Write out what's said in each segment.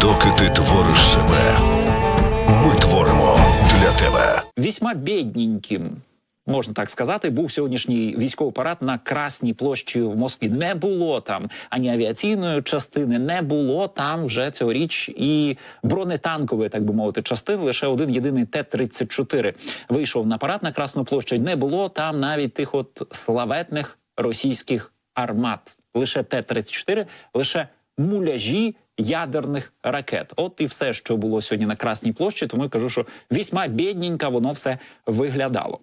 Доки ти твориш себе, ми творимо для тебе. Вісьма бідненьким, можна так сказати, був сьогоднішній військовий парад на Красній площі в Москві. Не було там ані авіаційної частини, не було там вже цьогоріч і бронетанкової, так би мовити, частини. Лише один єдиний Т-34 вийшов на парад на Красну площу. Не було там навіть тих от славетних російських армат. Лише Т-34, лише муляжі ядерних ракет. От і все, що було сьогодні на Красній площі. Тому я кажу, що вісьма бідненько воно все виглядало.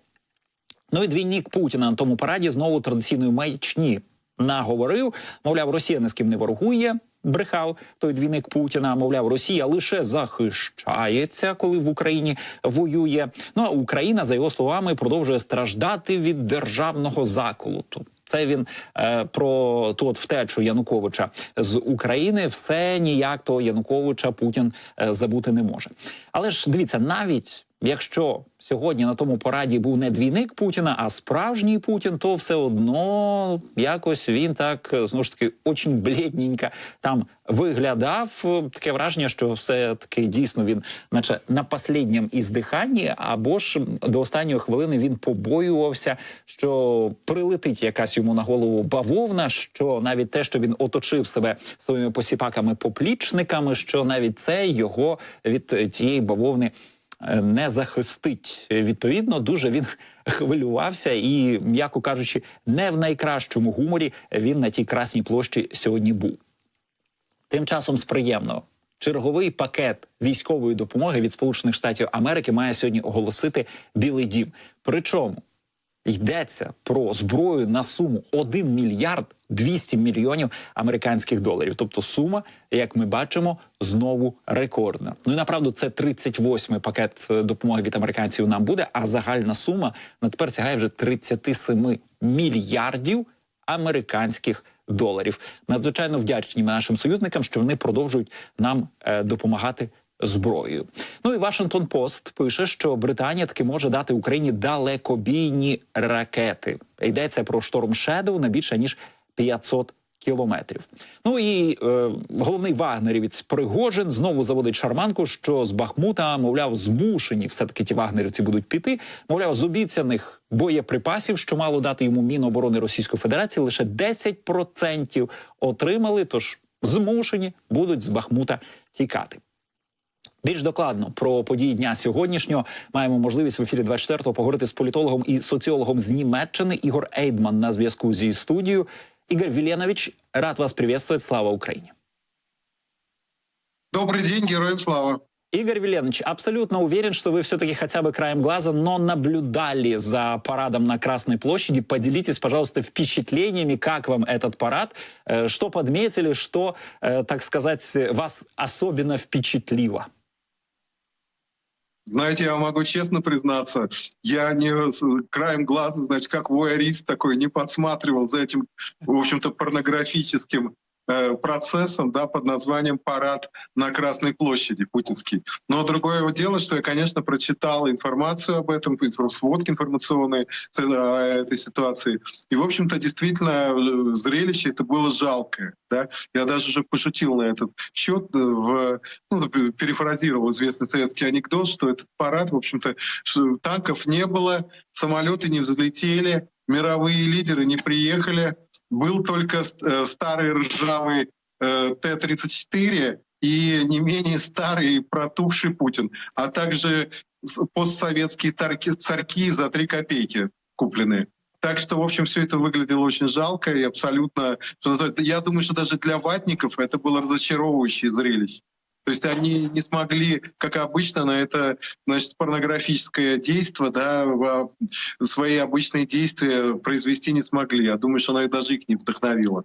Ну і двійник Путіна на тому параді знову традиційної маячні наговорив. Мовляв, Росія ні з ким не ворогує. Брехав той двійник Путіна. Мовляв, Росія лише захищається, коли в Україні воює. Ну а Україна, за його словами, продовжує страждати від державного заколоту. Це він е, про ту от втечу Януковича з України. Все ніяк того Януковича Путін е, забути не може. Але ж дивіться, навіть якщо сьогодні на тому пораді був не двійник Путіна, а справжній Путін, то все одно якось він так знову ж таки очень блідненько там виглядав. Таке враження, що все таки дійсно він, наче на последнім іздиханні, або ж до останньої хвилини він побоювався, що прилетить якась йому на голову бавовна. Що навіть те, що він оточив себе своїми посіпаками-поплічниками, що навіть це його від тієї бавовни не захистить. Відповідно, дуже він хвилювався і, м'яко кажучи, не в найкращому гуморі він на тій красній площі сьогодні був. Тим часом з приємного. Черговий пакет військової допомоги від Сполучених Штатів Америки має сьогодні оголосити Білий Дім. Причому йдеться про зброю на суму 1 мільярд 200 мільйонів американських доларів. Тобто сума, як ми бачимо, знову рекордна. Ну і направду це 38-й пакет е, допомоги від американців нам буде. А загальна сума на тепер сягає вже 37 мільярдів американських доларів. Надзвичайно вдячні нашим союзникам, що вони продовжують нам е, допомагати зброєю. Ну і Вашингтон Пост пише, що Британія таки може дати Україні далекобійні ракети. Йдеться про шторм Shadow на більше ніж 500 кілометрів. Ну і е, головний вагнерівець Пригожин знову заводить шарманку, що з Бахмута, мовляв, змушені все таки ті вагнерівці будуть піти. Мовляв, з обіцяних боєприпасів, що мало дати йому Міноборони Російської Федерації, лише 10% отримали. Тож змушені будуть з Бахмута тікати. Більш докладно про події дня сьогоднішнього маємо можливість в ефірі 24-го поговорити з політологом і соціологом з Німеччини Ігор Ейдман на зв'язку зі студією. Ігор Віленович, рад вас приветствовать. Слава Україні. Добрый день, героям слава. Игорь Веленович, абсолютно уверен, что вы все-таки хотя бы краем глаза, но наблюдали за парадом на Красной площади. Поделитесь, пожалуйста, впечатлениями, как вам этот парад, э, что подметили, что, э, так сказать, вас особенно впечатлило. Знаете, я могу честно признаться, я не краем глаза, значит, как воярист такой, не подсматривал за этим, в общем-то, порнографическим процессом, да, под названием «Парад на Красной площади» путинский. Но другое дело, что я, конечно, прочитал информацию об этом, сводки информационные ц- о этой ситуации. И, в общем-то, действительно, э, зрелище это было жалкое. Да? Я даже уже пошутил на этот счет, э, в, ну, перефразировал известный советский анекдот, что этот парад, в общем-то, танков не было, самолеты не взлетели, мировые лидеры не приехали, был только э, старый ржавый э, Т-34 и не менее старый протухший Путин, а также постсоветские царьки за три копейки купленные. Так что, в общем, все это выглядело очень жалко и абсолютно... Я думаю, что даже для ватников это было разочаровывающее зрелище. То есть они не смогли, как обычно, на это значит, порнографическое действие, да, во- свои обычные действия произвести не смогли. Я думаю, что оно и даже их не вдохновило.